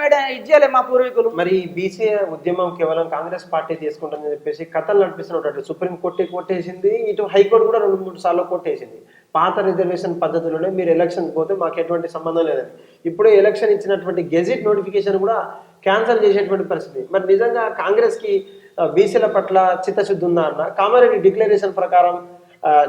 Madam మా పూర్వీకులు. మరి బీసీ ఉద్యమం కేవలం కాంగ్రెస్ పార్టీ తీసుకుంటుందని చెప్పేసి కథలు నడిపిస్తున్నట్టు సుప్రీం కోర్టు కొట్టేసింది ఇటు హైకోర్టు కూడా రెండు మూడు సార్లు కొట్టేసింది పాత రిజర్వేషన్ పద్ధతిలోనే మీరు ఎలక్షన్ పోతే మాకు ఎటువంటి సంబంధం లేదని. ఇప్పుడే ఎలక్షన్ ఇచ్చినటువంటి గెజిట్ నోటిఫికేషన్ కూడా క్యాన్సిల్ చేసేటువంటి పరిస్థితి. మరి నిజంగా కాంగ్రెస్కి బీసీల పట్ల చిత్తశుద్ధి ఉందా అన్న? కామారెడ్డి డిక్లరేషన్ ప్రకారం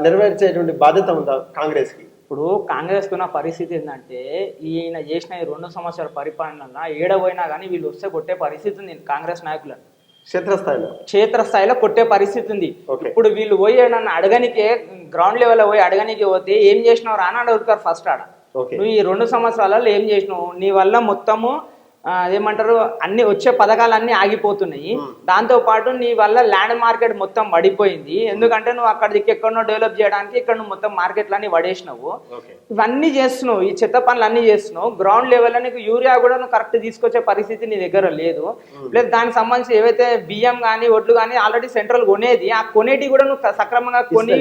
నెరవేర్చేటువంటి బాధ్యత ఉందా కాంగ్రెస్కి ఇప్పుడు కాంగ్రెస్ ఉన్న పరిస్థితి ఏంటంటే ఈయన చేసిన ఈ రెండు సంవత్సరాల పరిపాలన ఏడపోయినా కానీ వీళ్ళు వస్తే కొట్టే పరిస్థితి ఉంది కాంగ్రెస్ నాయకులను క్షేత్రస్థాయిలో. క్షేత్రస్థాయిలో కొట్టే పరిస్థితి ఉంది. ఇప్పుడు వీళ్ళు పోయి నన్ను అడగనికే గ్రౌండ్ లెవెల్లో పోయి అడగనికే పోతే ఏం చేసినావు రాని అడుగుతారు ఫస్ట్ ఆడ. నువ్వు ఈ రెండు సంవత్సరాలలో ఏం చేసినావు? నీ వల్ల మొత్తము ఏమంటారు అన్ని వచ్చే పథకాలు అన్ని ఆగిపోతున్నాయి దాంతో పాటు నీ వల్ల ల్యాండ్ మార్కెట్ మొత్తం పడిపోయింది ఎందుకంటే నువ్వు అక్కడ దిక్కు ఎక్కడనో డెవలప్ చేయడానికి ఇక్కడ నువ్వు మొత్తం మార్కెట్లు అన్ని పడేసినావు ఇవన్నీ చేస్తున్నావు. ఈ చెత్త పనులు అన్ని చేస్తున్నావు. గ్రౌండ్ లెవెల్లో నీకు యూరియా కూడా నువ్వు కరెక్ట్ తీసుకొచ్చే పరిస్థితి నీ దగ్గర లేదు. లేదు దానికి సంబంధించి ఏవైతే బియ్యం కానీ ఒడ్లు కానీ ఆల్రెడీ సెంట్రల్ కొనేది ఆ కొనేటి కూడా నువ్వు సక్రమంగా కొని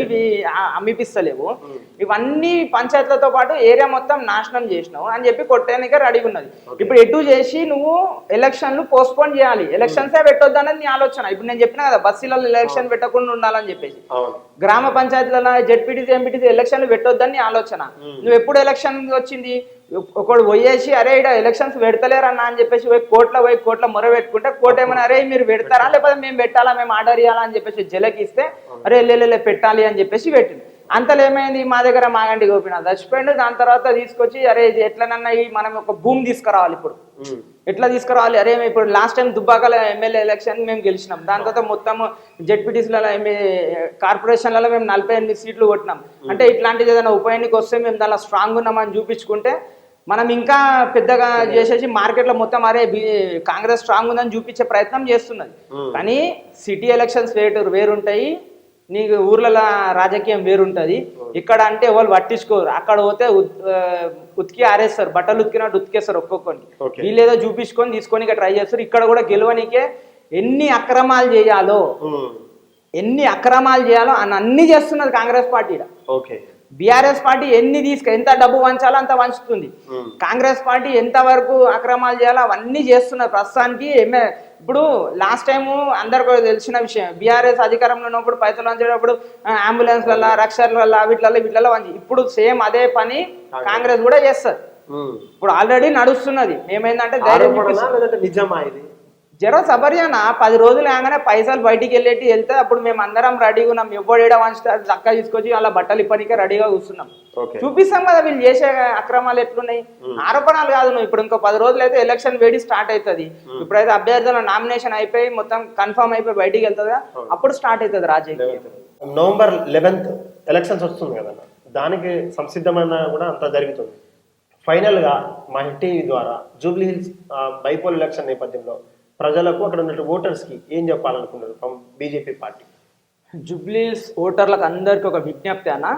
అమ్మిపిస్తలేవు. ఇవన్నీ పంచాయతీలతో పాటు ఏరియా మొత్తం నాశనం చేసినావు అని చెప్పి కొట్టడానికి రెడీ ఉన్నది. ఇప్పుడు ఎటు చేసి నువ్వు ఎలక్షన్లు పోస్ట్పోన్ చేయాలి. ఎలక్షన్సే పెట్టొద్దు అనేది నీ ఆలోచన. ఇప్పుడు నేను చెప్పిన కదా బస్సులలో ఎలక్షన్ పెట్టకుండా ఉండాలని చెప్పేసి. గ్రామ పంచాయతీలలో జెడ్పీటీసీ ఎంపీటీసీ ఎలక్షన్లు పెట్టొద్దని ఆలోచన. నువ్వు ఎప్పుడు ఎలక్షన్ వచ్చింది? ఒకడు పోయేసి అరే ఇక్కడ ఎలక్షన్స్ పెడతలేరన్నా అని చెప్పేసి పోయి కోట్ల పోయి కోట్ల మొర పెట్టుకుంటే కోర్టు ఏమైనా అరే మీరు పెడతారా? లేకపోతే మేము పెట్టాలా? మేము ఆర్డర్ ఇవ్వాలా అని చెప్పేసి జలకిస్తే అరే లే పెట్టాలి అని చెప్పేసి పెట్టింది. అంతలో ఏమైంది మా దగ్గర మాగంటి గోపిన చచ్చిపోయిండు దాని తర్వాత తీసుకొచ్చి అరే ఎట్లనన్నా ఈ మనం ఒక భూమి తీసుకురావాలి ఇప్పుడు. ఎట్లా తీసుకురావాలి? అరే ఇప్పుడు లాస్ట్ టైం దుబ్బాకల ఎమ్మెల్యే ఎలక్షన్ మేము గెలిచినాం. దాని తర్వాత మొత్తం జెడ్పీటీసీలలో కార్పొరేషన్లలో మేము నలభై ఎనిమిది సీట్లు కొట్టినాం. అంటే ఇట్లాంటిది ఏదైనా ఉప ఎన్నిక వస్తే మేము దానిలో స్ట్రాంగ్ ఉన్నామని చూపించుకుంటే మనం ఇంకా పెద్దగా చేసేసి మార్కెట్లో మొత్తం అరే కాంగ్రెస్ స్ట్రాంగ్ ఉందని చూపించే ప్రయత్నం చేస్తున్నది. కానీ సిటీ ఎలక్షన్స్ వేరు వేరుంటాయి. నీకు ఊర్లలో రాజకీయం వేరుంటది. ఇక్కడ అంటే వాళ్ళు పట్టించుకోరు. అక్కడ పోతే ఉతికి ఆరేస్తారు. బట్టలు ఉతికినట్టు ఉతికేస్తారు ఒక్కొక్కరికి Okay. వీళ్ళు ఏదో చూపించుకొని తీసుకొని ట్రై చేస్తారు. ఇక్కడ కూడా గెలవనికే ఎన్ని అక్రమాలు చేయాలో. ఎన్ని అక్రమాలు చేయాలో అని అన్ని చేస్తున్నది Congress party okay. BRS party ఎన్ని తీసుకు ఎంత డబ్బు వంచాలో అంత వంచుతుంది. కాంగ్రెస్ పార్టీ ఎంత వరకు అక్రమాలు చేయాలో అవన్నీ చేస్తున్నారు. ప్రస్తుతానికి ఇప్పుడు లాస్ట్ టైం అందరికి కూడా తెలిసిన విషయం బీఆర్ఎస్ అధికారంలో ఉన్నప్పుడు పైసలు వంచేటప్పుడు అంబులెన్స్లలో రక్షర్లలో వీటిలలో వీటిలలో వంచి. ఇప్పుడు సేమ్ అదే పని కాంగ్రెస్ కూడా చేస్తారు. ఇప్పుడు ఆల్రెడీ నడుస్తున్నది. మేమేందంటే ధైర్యం నిజమా ఇది? జర సబర్యానా పది రోజులు కాగానే పైసలు బయటికి వెళ్ళేటి వెళ్తే అప్పుడు మేము అందరం రెడీగా ఉన్నాం. ఎవ్వడేడా వంచితే అది చక్కగా తీసుకొచ్చి అలా బట్టలు ఇప్పటికే రెడీగా కూర్చున్నాం. చూపిస్తాం కదా వీళ్ళు చేసే అక్రమాలు ఎట్లున్నాయి? ఆరోపణలు కాదు నువ్వు. ఇప్పుడు ఇంకో పది రోజులు అయితే ఎలక్షన్ వేడి స్టార్ట్ అవుతుంది. ఇప్పుడైతే అభ్యర్థుల నామినేషన్ అయిపోయి మొత్తం కన్ఫర్మ్ అయిపోయి బయటికి వెళ్తుందా అప్పుడు స్టార్ట్ అవుతుంది రాజకీయం. నవంబర్ లెవెన్త్ ఎలక్షన్స్ వస్తుంది కదన్న దానికి సంసిద్ధమైన కూడా అంతా జరుగుతుంది. ఫైనల్గా మా హిట్ టీవీ ద్వారా జూబ్లీ హిల్స్ బైపోల్ ఎలక్షన్ నేపథ్యంలో ప్రజలకు అక్కడ ఉన్నటువంటి ఓటర్స్కి ఏం చెప్పాలనుకున్నారు బీజేపీ పార్టీ? జుబ్లీస్ ఓటర్లకు అందరికీ ఒక విజ్ఞప్తి అన్న.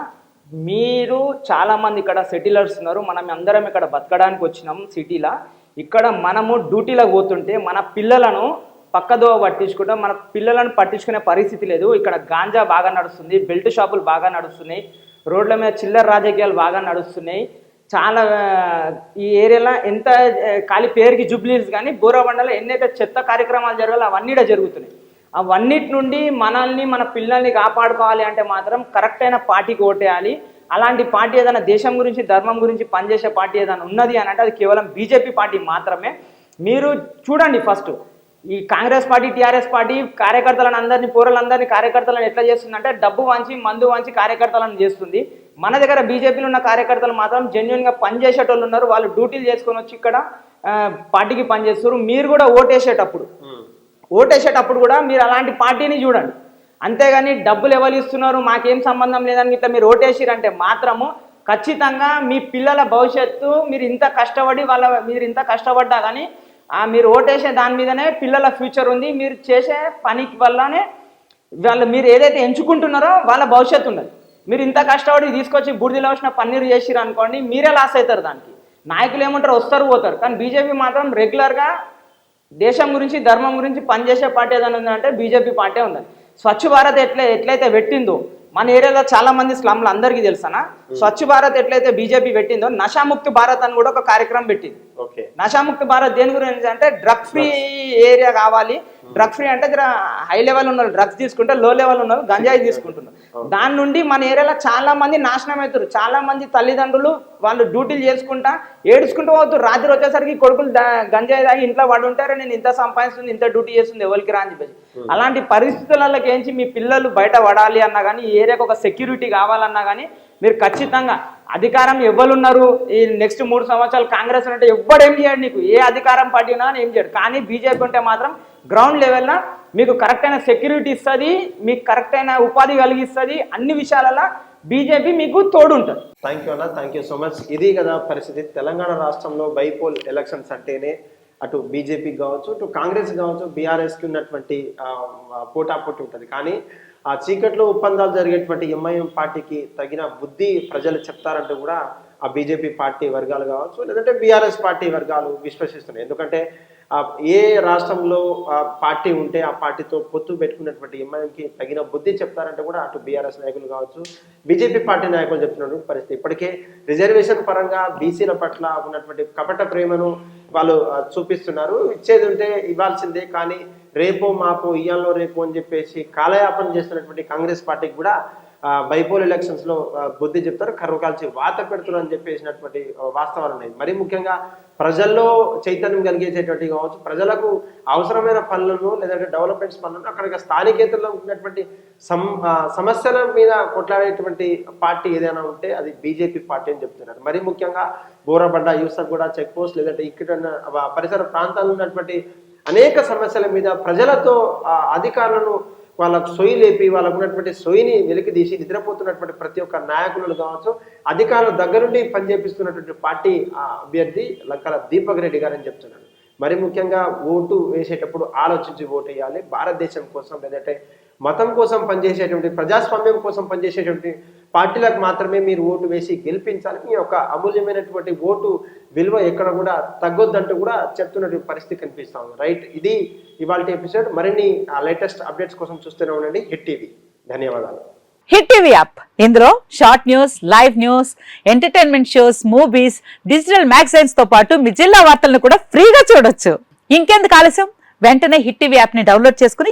మీరు చాలామంది ఇక్కడ సెటిలర్స్ ఉన్నారు. మనం అందరం ఇక్కడ బతకడానికి వచ్చినాం సిటీలో. ఇక్కడ మనము డ్యూటీలో పోతుంటే మన పిల్లలను పక్కదో పట్టించుకుంటే. మన పిల్లలను పట్టించుకునే పరిస్థితి లేదు. ఇక్కడ గాంజా బాగా నడుస్తుంది. బెల్ట్ షాపులు బాగా నడుస్తున్నాయి. రోడ్ల మీద చిల్లర రాజకీయాలు బాగా నడుస్తున్నాయి. చాలా ఈ ఏరియాలో ఎంత ఖాళీ పేరుకి జుబ్లీస్ కానీ బోరాబండలో ఎన్నైతే చెత్త కార్యక్రమాలు జరగాలో అవన్నీ జరుగుతున్నాయి. అవన్నిటి నుండి మనల్ని మన పిల్లల్ని కాపాడుకోవాలి అంటే మాత్రం కరెక్ట్ అయిన పార్టీకి ఓటేయాలి. అలాంటి పార్టీ ఏదైనా దేశం గురించి ధర్మం గురించి పనిచేసే పార్టీ ఏదైనా ఉన్నది అని అంటే అది కేవలం బీజేపీ పార్టీ మాత్రమే. మీరు చూడండి ఫస్ట్ ఈ కాంగ్రెస్ పార్టీ టీఆర్ఎస్ పార్టీ కార్యకర్తలను అందరినీ పూరలందరినీ కార్యకర్తలను ఎట్లా చేస్తుందంటే డబ్బు వంచి మందు వంచి కార్యకర్తలను చేస్తుంది. మన దగ్గర బీజేపీలో ఉన్న కార్యకర్తలు మాత్రం జెన్యున్గా పనిచేసేటోళ్ళు ఉన్నారు. వాళ్ళు డ్యూటీలు చేసుకొని వచ్చి ఇక్కడ పార్టీకి పనిచేస్తారు మీరు కూడా ఓటేసేటప్పుడు ఓటేసేటప్పుడు కూడా మీరు అలాంటి పార్టీని చూడండి. అంతేగాని డబ్బులు ఎవరు ఇస్తున్నారు? మాకేం సంబంధం లేదని ఇట్లా మీరు ఓటేసిరంటే మాత్రము ఖచ్చితంగా మీ పిల్లల భవిష్యత్తు మీరు ఇంత కష్టపడి వాళ్ళ మీరు ఇంత కష్టపడ్డా కానీ మీరు ఓటేసే దాని మీదనే పిల్లల ఫ్యూచర్ ఉంది. మీరు చేసే పనికి వల్లనే వాళ్ళు మీరు ఏదైతే ఎంచుకుంటున్నారో వాళ్ళ భవిష్యత్తు ఉన్నది. మీరు ఇంత కష్టపడి తీసుకొచ్చి బూడిదలో వచ్చిన పన్నీరు చేసిరు అనుకోండి మీరే లాస్ అవుతారు దానికి. నాయకులు ఏమంటారు వస్తారు పోతారు. కానీ బీజేపీ మాత్రం రెగ్యులర్గా దేశం గురించి ధర్మం గురించి పనిచేసే పార్టీ ఏదైనా ఉందంటే బీజేపీ పార్టీ ఉందండి స్వచ్ఛ భారత్ ఎట్లా ఎట్లయితే పెట్టిందో మన ఏరియాలో చాలా మంది స్లమ్లు అందరికీ తెలుసనా? స్వచ్ఛ భారత్ ఎట్లయితే బీజేపీ పెట్టిందో నషాముక్తి భారత్ అని కూడా ఒక కార్యక్రమం పెట్టింది. నషాముక్త భారత్ దేని గురించి అంటే డ్రగ్ ఫ్రీ ఏరియా కావాలి. డ్రగ్ ఫ్రీ అంటే జర హై లెవెల్ ఉన్న డ్రగ్స్ తీసుకుంటే లో లెవెల్ ఉన్న గంజాయి తీసుకుంటున్నారు. దాని నుండి మన ఏరియాలో చాలా మంది నాశనం అవుతారు. చాలా మంది తల్లిదండ్రులు వాళ్ళు డ్యూటీలు చేసుకుంటా ఏడుచుకుంటూ పోతారు. రాత్రి వచ్చేసరికి కొడుకులు గంజాయి తాగి ఇంట్లో పడి ఉంటారు. నేను ఇంత సంపాదిస్తుంది ఇంత డ్యూటీ చేస్తుంది ఎవరికి రా అని చెప్పేసి. అలాంటి పరిస్థితులకి ఏంచి మీ పిల్లలు బయట పడాలి అన్నా కానీ ఈ ఏరియాకి ఒక సెక్యూరిటీ కావాలన్నా కానీ మీరు ఖచ్చితంగా అధికారం ఎవరున్నారు ఈ నెక్స్ట్ మూడు సంవత్సరాలు కాంగ్రెస్ అంటే ఎవ్వడు ఏం చేయడు నీకు. ఏ అధికారం పార్టీ ఉన్నా ఏం చేయడు. కానీ బీజేపీ ఉంటే మాత్రం గ్రౌండ్ లెవెల్లో మీకు కరెక్ట్ అయిన సెక్యూరిటీ ఇస్తుంది మీకు కరెక్ట్ అయిన ఉపాధి కలిగిస్తుంది అన్ని విషయాలలో బీజేపీ మీకు తోడుంటుంది. థ్యాంక్ యూ అన్న థ్యాంక్ యూ సో మచ్ ఇది కదా పరిస్థితి. తెలంగాణ రాష్ట్రంలో బైపోల్ ఎలక్షన్స్ అంటేనే అటు బీజేపీ కావచ్చు అటు కాంగ్రెస్ కావచ్చు బీఆర్ఎస్కి ఉన్నటువంటి పోటాపోటీ ఉంటుంది. కానీ ఆ చీకట్లో ఒప్పందాలు జరిగేటువంటి ఎంఐఎం పార్టీకి తగిన బుద్ధి ప్రజలు చెప్తారంటూ కూడా ఆ బీజేపీ పార్టీ వర్గాలు కావచ్చు లేదంటే బీఆర్ఎస్ పార్టీ వర్గాలు విశ్వసిస్తున్నాయి. ఎందుకంటే ఏ రాష్ట్రంలో ఆ, పార్టీ ఉంటే ఆ పార్టీతో పొత్తు పెట్టుకున్నటువంటి ఎంఐఎంకి తగిన బుద్ధి చెప్తారంటే కూడా అటు బీఆర్ఎస్ నాయకులు కావచ్చు బీజేపీ పార్టీ నాయకులు చెప్తున్నటువంటి పరిస్థితి. ఇప్పటికే రిజర్వేషన్ పరంగా బీసీల పట్ల ఉన్నటువంటి కపట ప్రేమను వాళ్ళు చూపిస్తున్నారు. ఇచ్చేది ఉంటే ఇవ్వాల్సిందే కానీ రేపో మాపో ఇయ్యాలో రేపు అని చెప్పేసి కాలయాపన చేస్తున్నటువంటి కాంగ్రెస్ పార్టీకి కూడా బైపోల్ ఎలక్షన్స్లో బుద్ధి చెప్తారు కర్రు కాల్చి వాత పెడుతున్నారు అని చెప్పేసినటువంటి వాస్తవాలు ఉన్నాయి. మరి ముఖ్యంగా ప్రజల్లో చైతన్యం కలిగేసేటువంటి కావచ్చు ప్రజలకు అవసరమైన పనులను లేదంటే డెవలప్మెంట్స్ పనులను అక్కడ స్థానికేతల్లో ఉన్నటువంటి సమ్ సమస్యల మీద కొట్లాడేటువంటి పార్టీ ఏదైనా ఉంటే అది బీజేపీ పార్టీ అని చెప్తున్నారు. మరి ముఖ్యంగా బోరబండ యూసఫ్ కూడా చెక్ పోస్ట్ లేదంటే ఇక్కడ పరిసర ప్రాంతాల్లో ఉన్నటువంటి అనేక సమస్యల మీద ప్రజలతో ఆ, అధికారులను వాళ్ళకు సొయ్యి లేపి వాళ్ళకు ఉన్నటువంటి సొయ్యిని వెలికిదీసి నిద్రపోతున్నటువంటి ప్రతి ఒక్క నాయకులను కావచ్చు అధికారుల దగ్గరుండి పనిచేపిస్తున్నటువంటి పార్టీ ఆ, అభ్యర్థి లక్కల దీపక్ రెడ్డి గారని చెప్తున్నాడు మరి ముఖ్యంగా ఓటు వేసేటప్పుడు ఆలోచించి ఓటు వేయాలి. భారతదేశం కోసం లేదంటే మతం కోసం పనిచేసేటువంటి ప్రజాస్వామ్యం కోసం పనిచేసేటువంటి పార్టీలకు మాత్రమే మీరు ఓటు వేసి గెలిపించాలి. మీ యొక్క అమూల్యమైనటువంటి ఓటు విలువ ఎక్కడ కూడా తగ్గొద్దంటూ కూడా చెప్తున్నటువంటి పరిస్థితి కనిపిస్తా ఉంది. రైట్ ఇది ఇవాళ ఎపిసోడ్. మరిన్ని లేటెస్ట్ అప్డేట్స్ కోసం చూస్తూనే ఉండండి. Hit TV. ధన్యవాదాలు. Hit TV app. ఇందులో short news live news entertainment shows movies digital మ్యాగజైన్స్తో పాటు మీ జిల్లా వార్తలను కూడా ఫ్రీగా చూడొచ్చు. ఇంకెందుకు ఆలస్యం? వెంటనే హిట్ టీవీ యాప్ని డౌన్లోడ్ చేసుకుని